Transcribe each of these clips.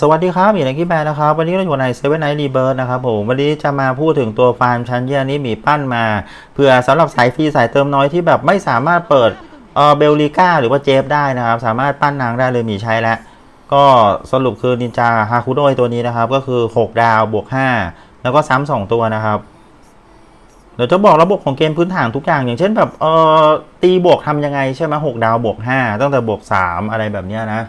สวัสดีครับหมีนักกี้แบร์นะครับ วันนี้เราอยู่ใน Seven Night Rebirth นะครับผม วันนี้จะมาพูดถึงตัวฟาร์มชั้นเยี่ยนี้มีปั้นมาเพื่อสำหรับสายฟรีสายเติมน้อยที่แบบไม่สามารถเปิดเออเบลลิก้าหรือว่าเจฟได้นะครับ สามารถปั้นนางได้เลยมีใช้แล้วก็สรุปคือนินจาฮาคุโดยตัวนี้นะครับ ก็คือ 6 ดาวบวก 5 แล้วก็ซ้ำสองตัวนะครับเดี๋ยวจะบอกระบบของเกมพื้นฐานทุกอย่าง อย่างเช่นแบบเออตีบวกทำยังไงใช่ไหมหกดาวบวก 5 ตั้งแต่บวก 3 อะไรแบบเนี้ยนะ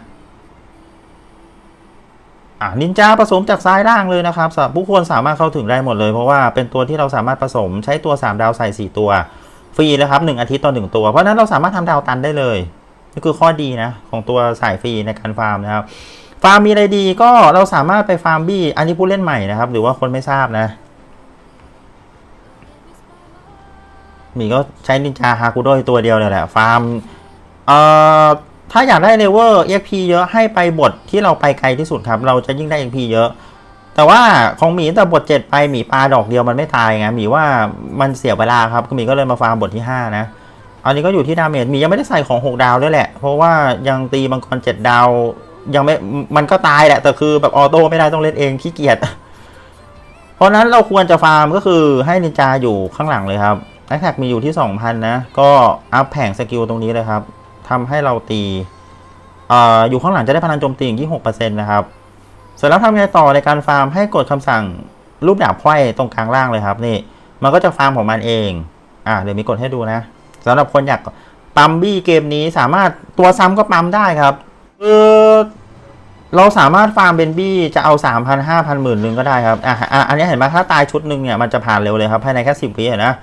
อะนินจาผสมจากซ้ายล่างเลยนะครับผู้คนสามารถเข้าถึงได้หมดเลย เพราะว่าเป็นตัวที่เราสามารถผสมใช้ตัว 3 ดาวใส่ 4 ตัวฟรีนะครับ1อาทิตย์ต่อ1ตัว เพราะนั้นเราสามารถทำดาวตันได้เลยนี่คือข้อดีนะของตัวสายฟรีในการฟาร์มนะครับฟาร์มมีอะไรดีก็เราสามารถไปฟาร์มบี้อันนี้ผู้เล่นใหม่นะครับ หรือว่าคนไม่ทราบนะมีก็ใช้นินจาฮาคุโดยตัวเดียวเลยแหละฟาร์มเอ่อ ถ้าอยากได้เลเวล EXP เยอะให้ไปบทที่เราไปไกลที่สุดครับ เราจะยิ่งได้ EXP เยอะ แต่ว่าของหมีแต่บท 7 ไปหมีปลาดอกเดียวมันไม่ตายไงหมีว่ามันเสียเวลาครับหมีก็เลยมาฟาร์มบทที่ 5 นะ อันนี้ก็อยู่ที่ดาเมจหมียังไม่ได้ใส่ของ 6 ดาวด้วยแหละ เพราะว่ายังตีมังกร7 ดาว ยังไม่มันก็ตายแหละ แต่คือแบบออโต้ไม่ได้ต้องเล่นเองขี้เกียจเพราะนั้นเราควรจะฟาร์มก็คือให้นินจาอยู่ข้างหลังเลยครับแอคแท็กมีอยู่ที่ 2,000 นะ ก็อัพแผงสกิลตรงนี้เลยครับ ทำให้เราตีออยู่ข้างหลังจะได้พลังโจมตีอย่างที่6%นต์นะครับเสร็จแล้วทำไงต่อในการฟาร์มให้กดคำสั่งรูปดาบไขว้ตรงกลางล่างเลยครับนี่ มันก็จะฟาร์มของมันเอง อะเดี๋ยวมีกดให้ดูนะสำหรับคนอยากปั๊มบี้เกมนี้สามารถตัวซ้ำก็ปั๊มได้ครับเออเราสามารถฟาร์มเบนบี้จะเอา3 0 0 0 5 0 0 0หมื่นหนึ่งก็ได้ครับอะอะอันนี้เห็นไหมถ้าตายชุดหนึ่งเนี่ยมันจะผ่านเร็วเลยครับภายในแค่10วิเห็นนะ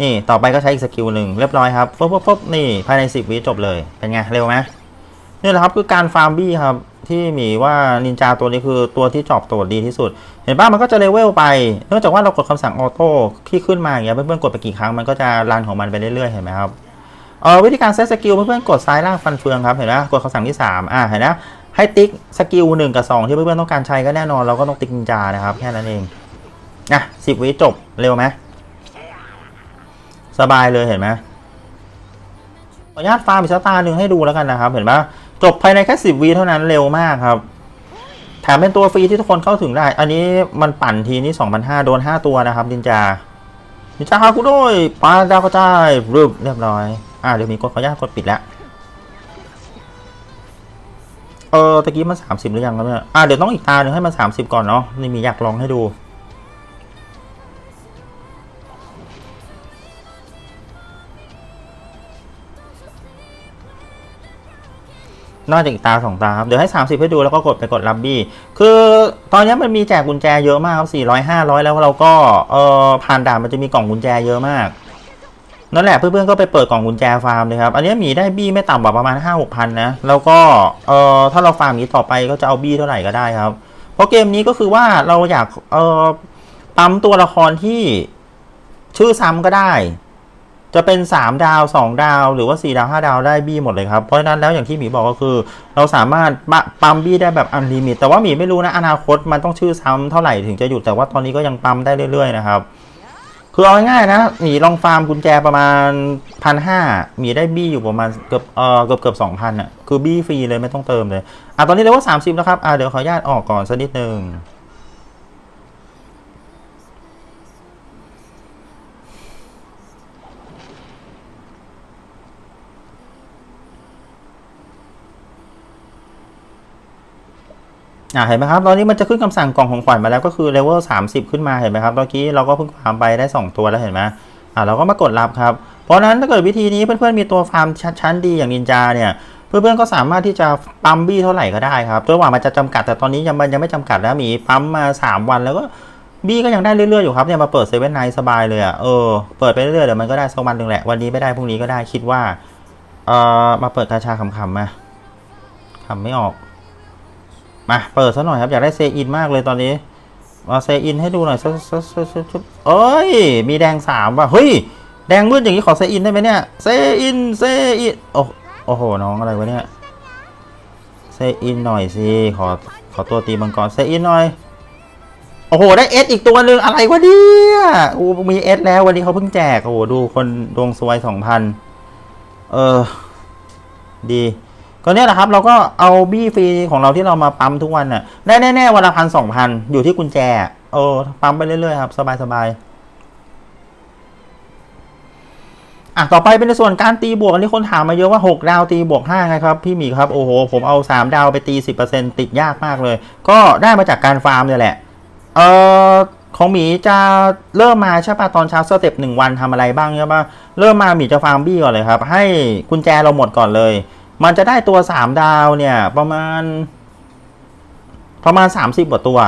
นี่ต่อไปก็ใช้อีกสกิลหนึ่งเรียบร้อยครับปุ๊บปุ๊บปุ๊บนี่ภายใน 10 วิจบเลย เป็นไง เร็วไหมนี่แหละครับคือการฟาร์มบี้ครับที่มีว่านินจาตัวนี้คือตัวที่จอบโตดดีที่สุด เห็นป่ะมันก็จะเลเวลไป เนื่องจากว่าเรากดคำสั่งออโต้ที่ขึ้นมาอย่างเงี้ยเพื่อนๆกดไปกี่ครั้งมันก็จะรันของมันไปเรื่อยๆเห็นไหมครับเออวิธีการเซตสกิลเพื่อนๆกดซ้ายล่างฟันเฟืองครับเห็นไหมกดคำสั่งที่3อ่าเห็นนะให้ติ๊กสกิลหนึ่งกับสองที่เพื่อนๆต้องการใช้ก็แน่นอนเราก็ต้องติ๊กนินจานะครับแค่นั้นเองอะสิบวิจบเร็วไหม สบายเลยเห็นไหมขออนุญาตฟาร์มอีกสักตาหนึ่งให้ดูแล้วกันนะครับ เห็นไหมจบภายในแค่สิบวิเท่านั้นเร็วมากครับ แถมเป็นตัวฟรีที่ทุกคนเข้าถึงได้ อันนี้มันปั่นทีนี่2,500โดน5ตัวนะครับนินจานินจาฮาคุโดยปาดาวกระจายรึบเรียบร้อย อ่าเดี๋ยวมีกดขออนุญาตกดปิดแล้วเออตะกี้มัน30หรือยังครับเนี่ยอ่าเดี๋ยวต้องอีกตาหนึ่งให้มัน30ก่อนเนาะนี่มีอยากลองให้ดู นอกจากอีกตาสองตาครับ เดี๋ยวให้ 30 ให้ดูแล้วก็กดไปกดรับบี้ คือตอนนี้มันมีแจกกุญแจเยอะมากครับ 400 500 แล้วเราก็เออผ่านด่านมันจะมีกล่องกุญแจเยอะมาก นั่นแหละเพื่อนๆก็ไปเปิดกล่องกุญแจฟาร์มเลยครับ อันนี้มีได้บี้ไม่ต่ำกว่าประมาณ 5 6พันนะ แล้วก็เออถ้าเราฟาร์มนี้ต่อไปก็จะเอาบี้เท่าไหร่ก็ได้ครับ เพราะเกมนี้ก็คือว่าเราอยากเออปั๊มตัวละครที่ชื่อซ้ำก็ได้ จะเป็น 3 ดาว 2 ดาว หรือว่า 4 ดาว 5 ดาวได้บี้หมดเลยครับ เพราะฉะนั้นแล้วอย่างที่หมีบอกก็คือ เราสามารถปั๊มบี้ได้แบบอันลิมิต แต่ว่าหมีไม่รู้นะอนาคตมันต้องชื่อซ้ำเท่าไหร่ถึงจะหยุดแต่ว่าตอนนี้ก็ยังปั๊มได้เรื่อยๆนะครับคือเอาง่ายๆนะหมีลองฟาร์มกุญแจประมาณพันห้าหมีได้บี้อยู่ประมาณเกือบเออเกือบเกือบสองพันอะคือบี้ฟรีเลยไม่ต้องเติมเลยอะตอนนี้เรียกว่าสามสิบแล้วครับอะเดี๋ยวขออนุญาตออกก่อนสักนิดนึง อ่าเห็นไหมครับ ตอนนี้มันจะขึ้นคำสั่งกล่องของขวัญมาแล้วก็คือเลเวล30ขึ้นมาเห็นไหมครับเมื่อกี้เราก็เพิ่งฟาร์มไปได้ 2 ตัวแล้วเห็นไหมอ่าเราก็มากดรับครับ เพราะฉะนั้นถ้าเกิดวิธีนี้เพื่อนๆมีตัวฟาร์มชั้นดีอย่างนินจาเนี่ยเพื่อนๆก็สามารถที่จะปั๊มบี้เท่าไหร่ก็ได้ครับจนกว่ามันจะจำกัดแต่ตอนนี้ยังมันยังไม่จำกัดแล้วมีปั๊มมา 3 วันแล้วก็บี้ก็ยังได้เรื่อยๆอยู่ครับเนี่ยมาเปิดเซเว่นไนสบายเลยอะเออเปิดไปเรื่อยๆเดี๋ยวมันก็ได้สักวันหนึ่งแหละวันนี้ไม่ได้พรุ่งนี้ก็ได้คิดว่าเออมาเปิดกาชาขำๆมาขำไม่ออก มาเปิดซะหน่อยครับ อยากได้เซอินมากเลยตอนนี้ มาเซอินให้ดูหน่อยสักสักสักสักสักเอ้ย มีแดงสามว่ะ เฮ้ย แดงมืดอย่างนี้ขอเซอินได้ไหมเนี่ย เซอิน เซอิน โอ้โอ้โห น้องอะไรวะเนี่ย เซอินหน่อยสิ ขอ ขอตัวตีมังกร เซอินหน่อย โอ้โห ได้เอสอีกตัวหนึ่งอะไรวะเนี่ยโอ้มีเอสแล้ววันนี้เขาเพิ่งแจก โอ้โห ดูคนดวงซวยสองพัน เออ ดี ก็เนี่ยแหละครับเราก็เอาบี้ฟรีของเราที่เรามาปั๊มทุกวันน่ะได้แน่ๆวันละพันสองพันอยู่ที่กุญแจเออปั๊มไปเรื่อยๆครับ สบายๆอะต่อไปเป็นในส่วนการตีบวกอันนี้คนถามมาเยอะว่า 6 ดาวตีบวก5ไงครับพี่หมีครับโอ้โหผมเอา 3 ดาวไปตี 10%ติดยากมากเลย ก็ได้มาจากการฟาร์มเนี่ยแหละเออของหมีจะเริ่มมาใช่ปะตอนเช้าสเต็ปหนึ่งวันทำอะไรบ้างใช่ปะเริ่มมาหมีจะฟาร์มบี้ก่อนเลยครับ ให้กุญแจเราหมดก่อนเลย มันจะได้ตัวสามดาวเนี่ยประมาณ ประมาณ30กว่าตัว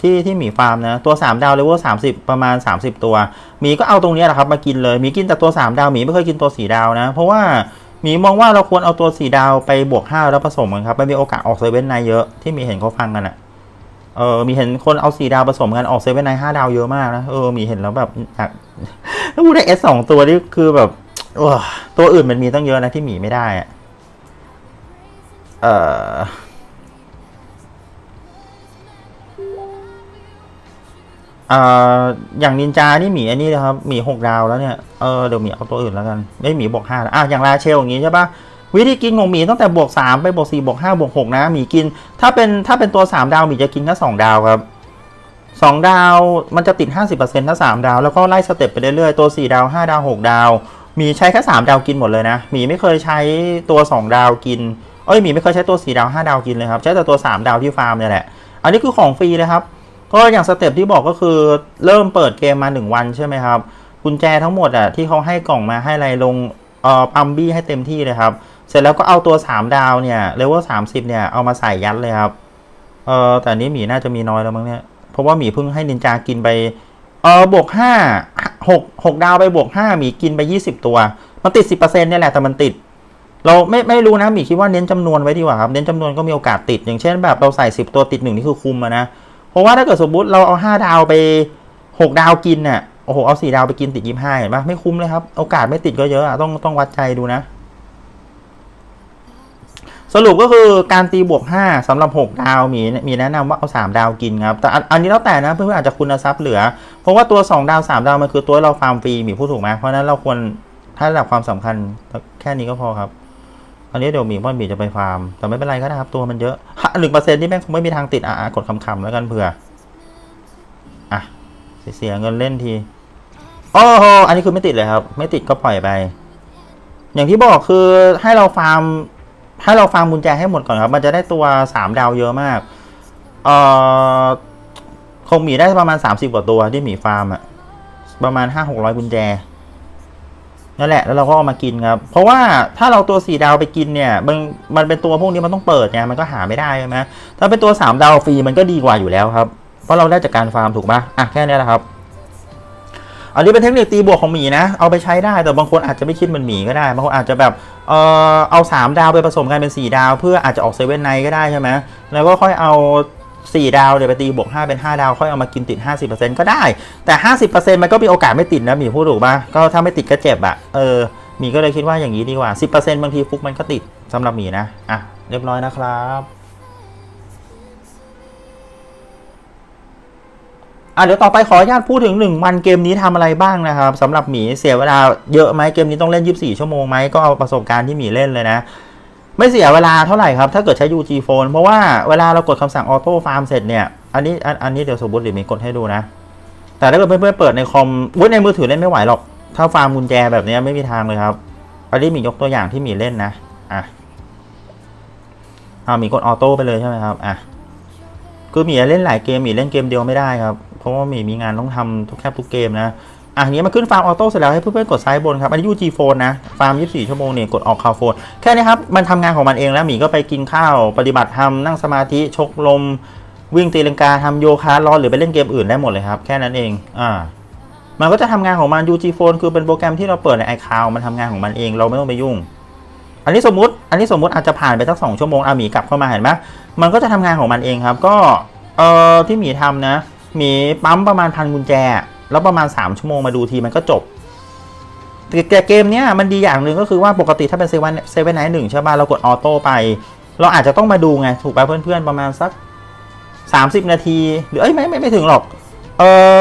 ที่ที่หมีฟาร์มนะตัว3ดาวเลเวล30ประมาณ30ตัวหมีก็เอาตรงนี้แหละครับมากินเลยหมีกินแต่ตัว3ดาวหมีไม่เคยกินตัว4ดาวนะ เพราะว่าหมีมองว่าเราควรเอาตัว4ดาวไปบวก5แล้วผสมกันครับมันมีโอกาสออกเซเว่นในเยอะที่หมีเห็นเขาฟังกันอะเออมีเห็นคนเอาสี่ดาวผสมกันออกเซเว่นไนห้าดาวเยอะมากนะเออมีเห็นแล้วแบบอยากแล้วกูได้เอสสองตัวนี่คือแบบตัวอื่นมันมีตั้งเยอะนะที่หมีไม่ได้อะ เออเอ่ออย่างนินจานี่หมีอันนี้นะครับหมีหกดาวแล้วเนี่ยเออเดี๋ยวหมีเอาตัวอื่นแล้วกันไม่หมีบวกห้าอะอย่างราเชลอย่างงี้ใช่ปะวิธีกินของหมีตั้งแต่บวกสามไปบวกสี่บวกห้าบวกหกนะหมีกิน ถ้าเป็นถ้าเป็นตัวสามดาวหมีจะกินแค่สองดาวครับสองดาวมันจะติดห้าสิบเปอร์เซ็นต์ถ้าสามดาวแล้วก็ไล่สเต็ปไปเรื่อยๆตัวสี่ดาวห้าดาวหกดาวหมีใช้แค่สามดาวกินหมดเลยนะหมีไม่เคยใช้ตัวสองดาวกิน เอ้ยหมีไม่เคยใช้ตัวสีดาวห้าดาวกินเลยครับ ใช้แต่ตัวสามดาวที่ฟาร์มเนี่ยแหละ อันนี้คือของฟรีเลยครับ ก็อย่างสเต็ปที่บอกก็คือเริ่มเปิดเกมมาหนึ่งวันใช่ไหมครับกุญแจทั้งหมดอะที่เขาให้กล่องมาให้อะไรลงเอ่อปัมบี้ให้เต็มที่เลยครับ เสร็จแล้วก็เอาตัว 3 ดาวเนี่ยเลเวล30เนี่ยเอามาใส่ยัดเลยครับเออแต่นี้หมีน่าจะมีน้อยแล้วมั้งเนี่ยเพราะว่าหมีเพิ่งให้นินจากินไปเออบวก5 6 6ดาวไปบวก5หมีกินไป20ตัว มันติด10%เนี่ยแหละแต่มันติด เราไม่ไม่รู้นะมีคิดว่าเน้นจำนวนไว้ดีกว่าครับเน้นจำนวนก็มีโอกาสติด อย่างเช่นแบบเราใส่ 10 ตัวติดหนึ่งนี่คือคุมนะเพราะว่าถ้าเกิดสมมติเราเอา 5 ดาวไป 6 ดาวกินเนี่ยโอ้โหเอา 4 ดาวไปกินติด25เห็นปะไม่คุ้มเลยครับ โอกาสไม่ติดก็เยอะอะต้องต้องวัดใจดูนะ สรุปก็คือการตีบวก 5สำหรับ 6 ดาวมีมีแนะนำว่าเอา 3 ดาวกินครับ แต่อันนี้แล้วแต่นะเพื่อนๆอาจจะคุณทรัพย์เหลือ เพราะว่าตัว 2 ดาว 3 ดาวมันคือตัวเราฟาร์มฟรีมีพูดถูกไหมเพราะฉะนั้นเราควรถ้าระดับความสำคัญแค่นี้ก็พอครับ อันนี้เดี๋ยวมีพ่อนหมีจะไปฟาร์ม แต่ไม่เป็นไรก็ได้ครับ ตัวมันเยอะหนึ่งเปอร์เซ็นต์ที่แม่งคงไม่มีทางติดอะอะกดคำๆแล้วกันเผื่อ อะ เสียเงินเล่นทีโอ้โหอันนี้คือไม่ติดเลยครับ ไม่ติดก็ปล่อยไป อย่างที่บอกคือให้เราฟาร์ม ให้เราฟาร์มกุญแจให้หมดก่อนครับ มันจะได้ตัวสามดาวเยอะมากเอ่อคงมีได้ประมาณสามสิบกว่าตัวที่หมีฟาร์มอะประมาณห้าหกร้อยกุญแจ นั่นแหละแล้วเราก็เอามากินครับ เพราะว่าถ้าเราตัวสี่ดาวไปกินเนี่ยมันมันเป็นตัวพวกนี้มันต้องเปิดไงมันก็หาไม่ได้ใช่ไหมถ้าเป็นตัวสามดาวฟรีมันก็ดีกว่าอยู่แล้วครับ เพราะเราได้จากการฟาร์มถูกปะอะแค่นี้แหละครับ อันนี้เป็นเทคนิคตีบวกของหมีนะ เอาไปใช้ได้แต่บางคนอาจจะไม่คิดเหมือนหมีก็ได้บางคนอาจจะแบบเออเอา3ดาวไปผสมกันเป็น4ดาว เพื่ออาจจะออกเซเว่นไนก็ได้ใช่ไหมแล้วก็ค่อยเอา 4 ดาวเดี๋ยวไปตีบวก5เป็น 5 ดาว ค่อยเอามากินติด 50%ก็ได้ แต่ 50%มันก็มีโอกาสไม่ติดนะหมีพูดถูกปะก็ถ้าไม่ติดก็เจ็บอะเออมีก็เลยคิดว่าอย่างนี้ดีกว่า 10%บางทีฟุกมันก็ติดสำหรับหมีนะอะเรียบร้อยนะครับอะเดี๋ยวต่อไปขออนุญาตพูดถึง 1 วันเกมนี้ทำอะไรบ้างนะครับสำหรับหมีเสียเวลาเยอะไหมเกมนี้ต้องเล่น 24 ชั่วโมงไหมก็เอาประสบการณ์ที่หมีเล่นเลยนะ ไม่เสียเวลาเท่าไหร่ครับ ถ้าเกิดใช้ UG Phone เพราะว่าเวลาเรากดคำสั่งออโต้ฟาร์มเสร็จเนี่ย อันนี้อันนี้เดี๋ยวสมมติหรือมีกดให้ดูนะ แต่ถ้าเกิดเพื่อนๆเปิดในคอมวุ้ยในมือถือเล่นไม่ไหวหรอก ถ้าฟาร์มกุญแจแบบนี้ไม่มีทางเลยครับ อันนี้หมียกตัวอย่างที่หมีเล่นนะ อะเอาหมีกดออโต้ไปเลยใช่ไหมครับ อะ คือหมีเล่นหลายเกมหมีเล่นเกมเดียวไม่ได้ครับ เพราะว่าหมีมีงานต้องทำทุกแคบทุกเกมนะ อะอย่างนี้มาขึ้นฟาร์มออโต้เสร็จแล้วให้เพื่อนๆกดซ้ายบนครับอันนี้ UG Phone นะฟาร์ม 24 ชั่วโมงเนี่ยกดออกคาโฟนแค่นี้ครับมันทำงานของมันเองแล้วหมีก็ไปกินข้าวปฏิบัติธรรมนั่งสมาธิชกลม วิ่งตีลังกาทำโยคะรอหรือไปเล่นเกมอื่นได้หมดเลยครับแค่นั้นเองอ่ามันก็จะทำงานของมัน UG Phone คือเป็นโปรแกรมที่เราเปิดใน iCloud มันทำงานของมันเองเราไม่ต้องไปยุ่ง อันนี้สมมติ อันนี้สมมติอาจจะผ่านไปสักสองชั่วโมงอาหมีกลับเข้ามาเห็นไหมมันก็จะทำงานของมันเองครับ ก็เอ่อที่หมีทำนะหมีปั๊มประมาณพันกุญแจ แล้วประมาณ 3 ชั่วโมงมาดูทีมันก็จบแต่เกมเนี้ยมันดีอย่างหนึ่งก็คือว่าปกติถ้าเป็นเซเว่นเซเว่นไนท์หนึ่งใช่ป่ะเรากดออโต้ไป เราอาจจะต้องมาดูไง ถูกป่ะเพื่อนๆ ประมาณสัก 30 นาที หรือเอ้ยไม่ไม่ไม่ถึงหรอกเออ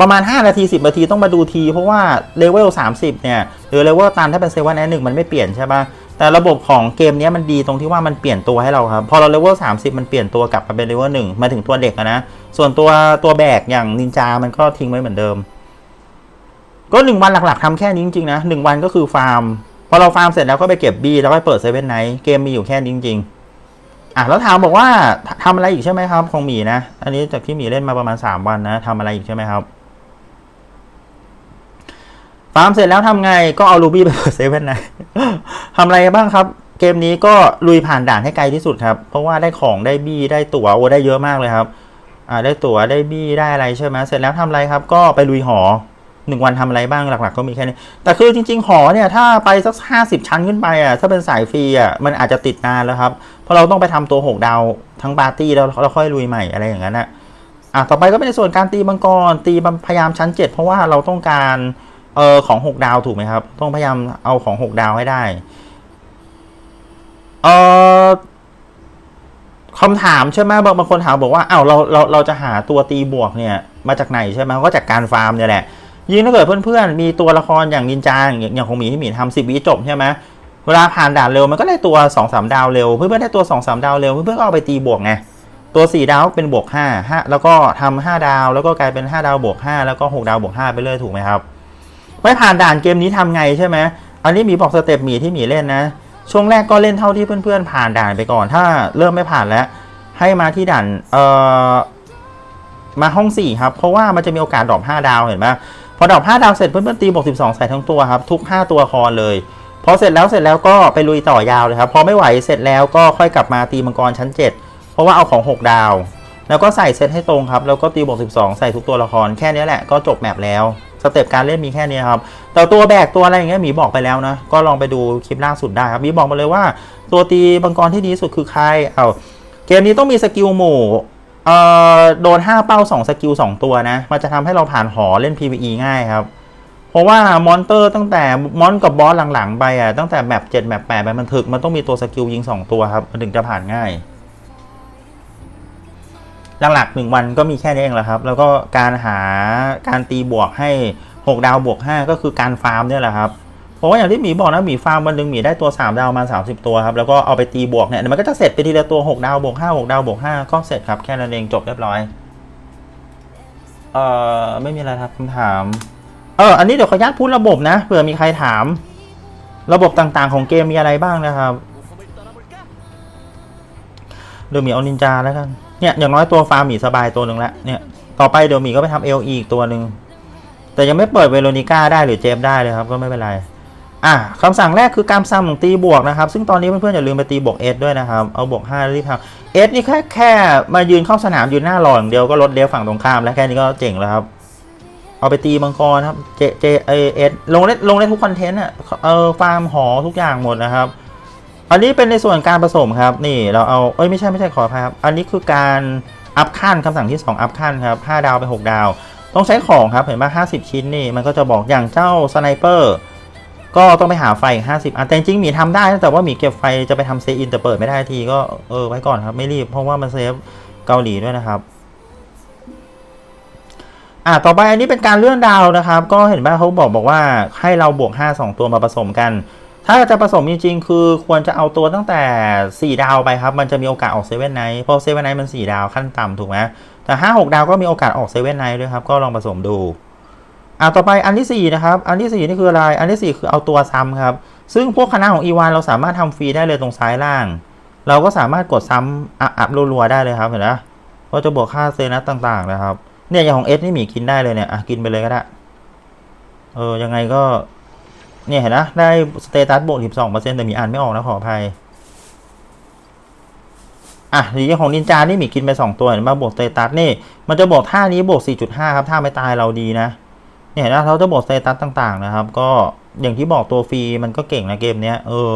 ประมาณ 5 นาที 10 นาทีต้องมาดูที เพราะว่าเลเวล30 เนี่ย หรือเลเวลตันถ้าเป็นเซเว่นไนท์หนึ่งมันไม่เปลี่ยนใช่ป่ะ แต่ระบบของเกมนี้มันดีตรงที่ว่ามันเปลี่ยนตัวให้เราครับ พอเราเลเวล30มันเปลี่ยนตัวกลับมาเป็นเลเวลหนึ่งมาถึงตัวเด็กนะ ส่วนตัวตัวแบกอย่างนินจา มันก็ทิ้งไว้เหมือนเดิม ก็หนึ่งวันหลักๆทำแค่นี้จริงๆนะหนึ่งวันก็คือฟาร์ม พอเราฟาร์มเสร็จแล้วก็ไปเก็บบีแล้วก็เปิดเซเว่นไนท์เกมมีอยู่แค่นี้จริง ๆ อะแล้วถามบอกว่าททำอะไรอีกใช่ไหมครับของหมีนะ อันนี้จากที่หมีเล่นมาประมาณ3วันนะทำอะไรอีกใช่ไหมครับ ฟาร์มเสร็จแล้วทำไงก็เอาลูบี้ไปเปิดเซเว่นนท์ทำอะไรบ้างครับเกมนี้ก็ลุยผ่านด่านให้ไกลที่สุดครับ เพราะว่าได้ของได้บี้ได้ตั๋วโอ้ได้เยอะมากเลยครับ อ่าได้ตั๋วได้บี้ได้อะไรใช่ไหมเสร็จแล้วทำอะไรครับ ก็ไปลุยหอหนึ่งวันทำอะไรบ้างหลักๆ ก็มีแค่นี้ แต่คือจริง ๆ หอเนี่ยถ้าไปสักห้าสิบชั้นขึ้นไปอะถ้าเป็นสายฟรีอะมันอาจจะติดนานแล้วครับ เพราะเราต้องไปทำตัวหกดาวทั้งปาร์ตี้แล้วเราค่อยลุยใหม่อะไรอย่างนั้นอะอะต่อไปก็เป็นในส่วนการตีมังกรตีพยายามชั้นเจ็ดเพราะว่าเราต้องการ เออของหกดาวถูกไหมครับ ต้องพยายามเอาของหกดาวให้ได้ เออคำถามใช่ไหมบางบางคนถามบอกว่าอ้าวเราเราเราจะหาตัวตีบวกเนี่ย มาจากไหนใช่ไหมก็จากการฟาร์มเนี่ยแหละยิ่งถ้าเกิดเพื่อนๆ มีตัวละครอย่างนินจาอย่างอย่างของหมีที่หมีทำสิบวิจบใช่ไหมเวลาผ่านด่านเร็วมันก็ได้ตัว2องสามดาวเร็ว เพื่อนๆได้ตัว2องสามดาวเร็วเพื่อนๆก็เอาไปตีบวกไงตัว4ดาวเป็นบวก5 5แล้วก็ทำ5ดาว แล้วก็กลายเป็น5ดาวบวก5แล้วก็6ดาวบวก5ไปเรื่อยถูกไหมครับ ไม่ผ่านด่านเกมนี้ทำไงใช่ไหมอันนี้หมีบอกสเต็ปหมีที่หมีเล่นนะ ช่วงแรกก็เล่นเท่าที่เพื่อนๆผ่านด่านไปก่อน ถ้าเริ่มไม่ผ่านแล้ว ให้มาที่ด่านเอ่อมาห้อง4ครับ เพราะว่ามันจะมีโอกาสดรอป5ดาวเห็นไหมพอดรอป5ดาวเสร็จเพื่อนๆตีบวก12ใส่ทั้งตัวครับ ทุก5ตัวคอเลยพอเสร็จแล้วเสร็จแล้วก็ไปลุยต่อยาวเลยครับพอไม่ไหวเสร็จแล้วก็ค่อยกลับมาตีมังกรชั้น 7 เพราะว่าเอาของ 6 ดาว แล้วก็ใส่เซตให้ตรงครับ แล้วก็ตีบวก12 ใส่ทุกตัวละครแค่นี้แหละก็จบแมปแล้ว สเต็ปการเล่นมีแค่นี้ครับแต่ตัวแบกตัวอะไรอย่างเงี้ยหมีบอกไปแล้วนะก็ลองไปดูคลิปล่าสุดได้ครับหมีบอกมาเลยว่า ตัวตีบังกรที่ดีสุดคือใครเอาเกมนี้ต้องมีสกิลหมู่เอ่อโดน 5 เป้า 2 สกิล 2 ตัวนะ มันจะทำให้เราผ่านหอเล่น PVE ง่ายครับ เพราะว่ามอนเตอร์ตั้งแต่มอนกับบอสหลังๆ ไปอะตั้งแต่แมป7แมป8ไปมันถึก มันต้องมีตัวสกิลยิง 2 ตัวครับ มันถึงจะผ่านง่าย หลักๆหนึ่งวันก็มีแค่นี้เองแหละครับ แล้วก็การหาการตีบวกให้ 6 ดาวบวก 5 ก็คือการฟาร์มเนี่ยแหละครับเพราะว่าอย่างที่หมีบอกนะหมีฟาร์มวันหนึ่งหมีได้ตัว 3 ดาวมา 30 ตัวครับแล้วก็เอาไปตีบวกเนี่ยมันก็จะเสร็จไปทีละตัว 6 ดาวบวก5 6 ดาวบวก5ก็เสร็จครับแค่นั้นเองจบเรียบร้อยเอ่อไม่มีอะไรครับคำถามเอออันนี้เดี๋ยวขออนุญาตพูดระบบนะเผื่อมีใครถาม ระบบต่างๆของเกมมีอะไรบ้างนะครับเดี๋ยวหมีเอานินจาแล้วกัน เนี่ยอย่างน้อยตัวฟาร์มหมีสบายตัวหนึ่งละเนี่ยต่อไปเดี๋ยวหมีก็ไปทำเอลอีกตัวหนึ่งแต่ยังไม่เปิดเวโรนิก้าได้หรือเจมได้เลยครับก็ไม่เป็นไรอะคำสั่งแรกคือการซ้ำของตีบวกนะครับ ซึ่งตอนนี้เพื่อนๆอย่าลืมไปตีบวกเอสด้วยนะครับ เอาบวก5รีบทำเอสนี่แค่แค่มายืนเข้าสนามยืนหน้าหล่ออย่างเดียวก็ลดเดฟฝั่งตรงข้ามแล้วแค่นี้ก็เจ๋งแล้วครับ เอาไปตีมังกรครับเจเจเอเอสลงได้ลงได้ทุกคอนเทนต์อะเออฟาร์มหอทุกอย่างหมดนะครับ อันนี้เป็นในส่วนการผสมครับ นี่เราเอาเอ้ยไม่ใช่ไม่ใช่ขออภัยครับ อันนี้คือการอัพขั้นคำสั่งที่ 2 อัพขั้นครับ 5 ดาวไป 6 ดาว ต้องใช้ของครับ เห็นไหม50ชิ้นนี่ มันก็จะบอกอย่างเจ้าสไนเปอร์ก็ต้องไปหาไฟอีก50อันแต่จริงหมีทำได้ แต่ว่าหมีเก็บไฟจะไปทำเซอินแต่เปิดไม่ได้ทีก็เออไว้ก่อนครับไม่รีบเพราะว่ามันเซฟเกาหลีด้วยนะครับอะต่อไปอันนี้เป็นการเลื่อนดาวนะครับ ก็เห็นไหมเขาบอกบอกว่าให้เราบวก 5 2 ตัวมาผสมกัน ถ้าจะผสมจริงๆ คือควรจะเอาตัวตั้งแต่ 4 ดาวไปครับ มันจะมีโอกาสออกเซเว่นไนท์เพราะเซเว่นไนท์มัน 4 ดาวขั้นต่ำถูกไหมแต่ 5 6 ดาวก็มีโอกาสออกเซเว่นไนท์ด้วยครับ ก็ลองผสมดูอะต่อไปอันที่ 4 นะครับ อันที่ 4 นี่คืออะไร อันที่ 4 คือเอาตัวซ้ำครับ ซึ่งพวกคณะของอีวานเราสามารถทำฟรีได้เลยตรงซ้ายล่าง เราก็สามารถกดซ้ำอัพอัพรัวๆได้เลยครับเห็นไหมก็จะบวกค่าเซนัสต่างๆนะครับเนี่ยอย่างของเอสนี่หมีกินได้เลยเนี่ยอะกินไปเลยก็ได้เออยังไงก็ เนี่ยเห็นนะได้สเตตัสบวก12%แต่มีอ่านไม่ออกนะขออภัย อะทีนี้ของนินจานี่หมีกินไป 2 ตัวเห็นมาบวกสเตตัสนี่ มันจะบวกท่านี้บวก 4.5 ครับท่าไม่ตายเราดีนะเนี่ยเห็นไหมเขาจะบวกสเตตัสต่างๆนะครับ ก็อย่างที่บอกตัวฟรีมันก็เก่งนะเกมเนี้ยเออ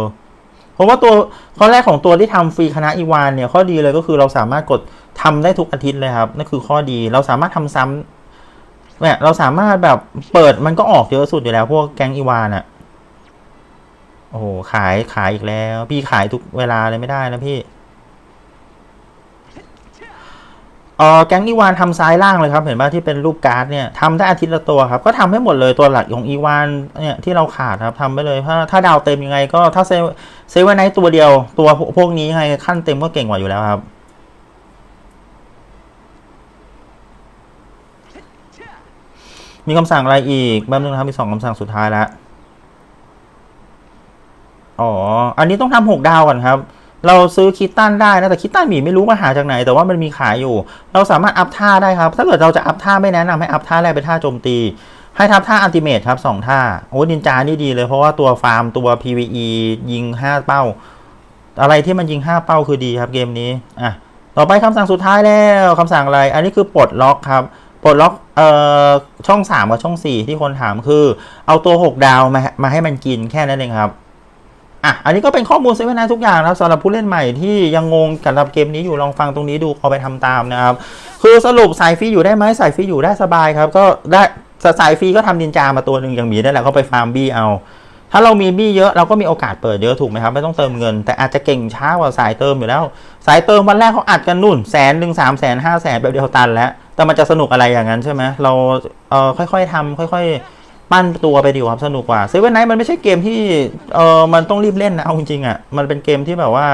เพราะว่าตัวข้อแรกของตัวที่ทำฟรีคณะอีวานเนี่ยข้อดีเลยก็คือเราสามารถกดทำได้ทุกอาทิตย์เลยครับนั่นคือข้อดีเราสามารถทำซ้ำเนี่ยเราสามารถแบบเปิดมันก็ออกเยอะสุดอยู่แล้วพวกแก๊งอีวานอะ โอ้โห ขายขายอีกแล้ว พี่ขายทุกเวลาเลยไม่ได้นะพี่เออแก๊งอีวานทำซ้ายล่างเลยครับ เห็นป่ะที่เป็นรูปการ์ดเนี่ยทำได้อาทิตย์ละตัวครับ ก็ทำให้หมดเลยตัวหลักของอีวานเนี่ยที่เราขาดครับทำไปเลยถ้าถ้าดาวเต็มยังไงก็ถ้าเซฟเซฟไว้ในตัวเดียว ตัวพวกพวกนี้ยังไงขั้นเต็มก็เก่งกว่าอยู่แล้วครับมีคำสั่งอะไรอีกแป๊บนึงนะครับมีสองคำสั่งสุดท้ายแล้ว อ๋อ อันนี้ต้องทำหกดาวก่อนครับ เราซื้อคิตตันได้นะ แต่คิตตันหมีไม่รู้มาหาจากไหน แต่ว่ามันมีขายอยู่ เราสามารถอัพท่าได้ครับ ถ้าเกิดเราจะอัพท่าไม่แนะนำให้อัพท่าแรกเป็นท่าโจมตี ให้ทับท่าอัลติเมทครับสองท่า โอ้นินจานี่ดีเลยเพราะว่าตัวฟาร์มตัว PVE ยิง5เป้า อะไรที่มันยิง5เป้าคือดีครับเกมนี้ อะ ต่อไปคำสั่งสุดท้ายแล้วคำสั่งอะไร อันนี้คือปลดล็อกครับปลดล็อกเอ่อช่อง 3 กับช่อง 4 ที่คนถามคือ เอาตัว 6 ดาวมามาให้มันกินแค่นั้นเองครับ อะ อันนี้ก็เป็นข้อมูลเซเว่นนทุกอย่างนะครับสำหรับผู้เล่นใหม่ที่ยังงงกับเกมนี้อยู่ลองฟังตรงนี้ดูเอาไปทำตามนะครับ คือสรุปสายฟรีอยู่ได้ไหมสายฟรีอยู่ได้สบายครับ ก็ได้สายฟรีก็ทำนินจามาตัวหนึ่งอย่างหมีนั่นแหละก็ไปฟาร์มบี้เอา ถ้าเรามีบี้เยอะเราก็มีโอกาสเปิดเยอะถูกไหมครับ ไม่ต้องเติมเงิน แต่อาจจะเก่งช้ากว่าสายเติมอยู่แล้ว สายเติมวันแรกเขาอัดกันนู่นแสนหนึ่งสามแสนห้าแสนแบบเดียวตันแล้ว แต่มันจะสนุกอะไรอย่างนั้นใช่ไหมเราเออค่อยๆทำค่อย ๆ ปั้นตัวไปดีกว่าครับสนุกกว่าเซเว่นไนท์มันไม่ใช่เกมที่เออมันต้องรีบเล่นนะเอาจริงๆอะมันเป็นเกมที่แบบว่า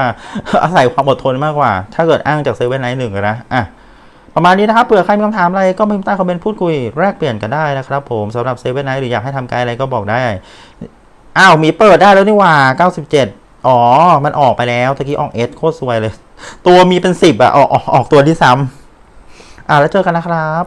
อาศัยความอดทนมากกว่า ถ้าเกิดอ้างจากเซเว่นไนท์หนึ่งนะอะประมาณนี้นะครับเผื่อใครมีคำถามอะไรก็พิมพ์ใต้คอมเมนต์พูดคุยแลกเปลี่ยนกันได้นะครับผมสำหรับเซเว่นไนท์หรืออยากให้ทำไกด์อะไรก็บอกได้อ้าวมีเปิดได้แล้วนี่ว่า 97 อ๋อ มันออกไปแล้วตะกี้ออกเอสโคตรสวยเลย ตัวมีเป็น 10อะออกออกออกตัวที่ซ้ำอ่าแล้วเจอกันนะครับ